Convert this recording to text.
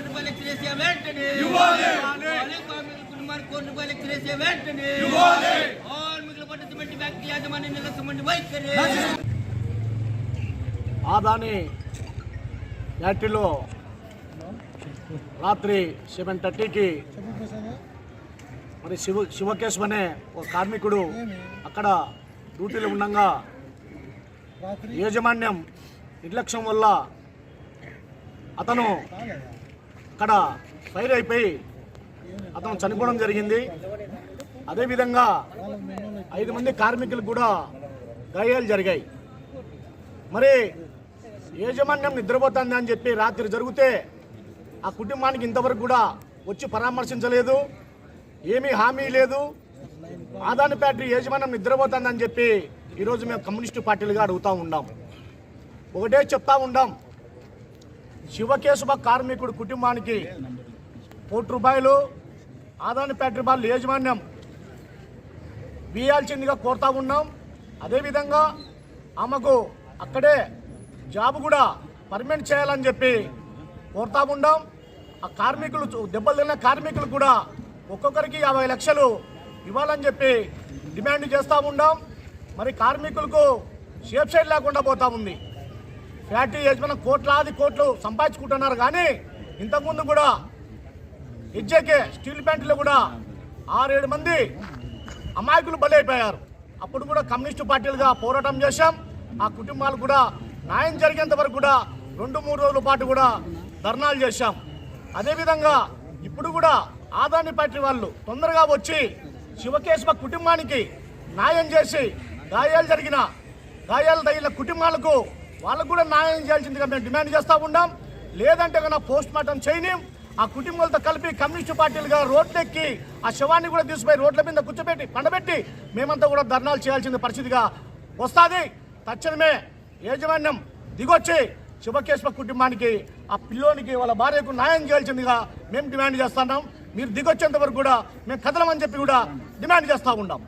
రూపాయలు ఎక్కిరేసే వెంటనే ఇవ్వాలి. ఇవ్వాలి. కార్మికుల కుటుంబానికి కోటి రూపాయలు ఎక్కిరేసే వెంటనే. కార్మికుల యాజమాన్యం వైఖరి ఆదాని ఫ్యాక్టరీలో రాత్రి సెవెన్ థర్టీకి మరి శివ శివకేశవ్ అనే ఒక కార్మికుడు అక్కడ డ్యూటీలో ఉండగా యాజమాన్యం నిర్లక్ష్యం వల్ల అతను అక్కడ ఫైర్ అయిపోయి అతను చనిపోవడం జరిగింది. అదేవిధంగా ఐదు మంది కార్మికులకు కూడా గాయాలు జరిగాయి. మరి యాజమాన్యం నిద్రపోతుంది అని చెప్పి రాత్రి జరిగితే ఆ కుటుంబానికి ఇంతవరకు కూడా వచ్చి పరామర్శించలేదు. ఏమీ హామీ లేదు. ఆదాని ఫ్యాక్టరీ యాజమాన్యం నిద్రపోతుందని చెప్పి ఈరోజు మేము కమ్యూనిస్టు పార్టీలుగా అడుగుతూ ఉన్నాం. ఒకటే చెప్తా ఉండాం. శివకేశవ కార్మికుడు కుటుంబానికి కోటి రూపాయలు ఆదాని ఫ్యాక్టరీ యాజమాన్యం వేయాల్సిందిగా కోరుతా ఉన్నాం. అదేవిధంగా ఆమెకు అక్కడే జాబ్ కూడా పర్మనెంట్ చేయాలని చెప్పి కోరుతా ఉన్నాం. ఆ కార్మికులు దెబ్బలు తిన్న కార్మికులు కూడా ఒక్కొక్కరికి యాభై లక్షలు ఇవ్వాలని చెప్పి డిమాండ్ చేస్తూ ఉన్నాం. మరి కార్మికులకు సేఫ్ సైడ్ లేకుండా పోతా ఉంది. ఫ్యాక్టరీ యజమాని కోట్లాది కోట్లు సంపాదించుకుంటున్నారు కానీ ఇంతకుముందు కూడా హెచ్జేకే స్టీల్ ప్లాంట్లో కూడా ఆరేడు మంది అమాయకులు బలైపోయారు. అప్పుడు కూడా కమ్యూనిస్టు పార్టీలుగా పోరాటం చేశాం. ఆ కుటుంబాలు కూడా న్యాయం జరిగేంత వరకు కూడా రెండు మూడు రోజుల పాటు కూడా ధర్నాలు చేశాం. అదేవిధంగా ఇప్పుడు కూడా ఆదాని పార్టీ వాళ్ళు తొందరగా వచ్చి శివకేశవ కుటుంబానికి న్యాయం చేసి గాయాలు జరిగిన గాయాలు తగిన కుటుంబాలకు వాళ్ళకు కూడా న్యాయం చేయాల్సిందిగా మేము డిమాండ్ చేస్తూ ఉన్నాం. లేదంటే కన్నా పోస్ట్ మార్టం చేయని ఆ కుటుంబాలతో కలిపి కమ్యూనిస్టు పార్టీలుగా రోడ్లెక్కి ఆ శవాన్ని కూడా తీసుకుపోయి రోడ్ల మీద కూర్చోబెట్టి పండబెట్టి మేమంతా కూడా ధర్నాలు చేయాల్సిన పరిస్థితిగా వస్తుంది. తక్షణమే యాజమాన్యం దిగొచ్చి శివకేశ్వ కుటుంబానికి ఆ పిల్లోనికి వాళ్ళ భార్యకు న్యాయం చేయాల్సిందిగా మేము డిమాండ్ చేస్తున్నాం మీరు దిగొచ్చేంత వరకు కూడా మేము కదలమని చెప్పి కూడా డిమాండ్ చేస్తూ ఉన్నాం.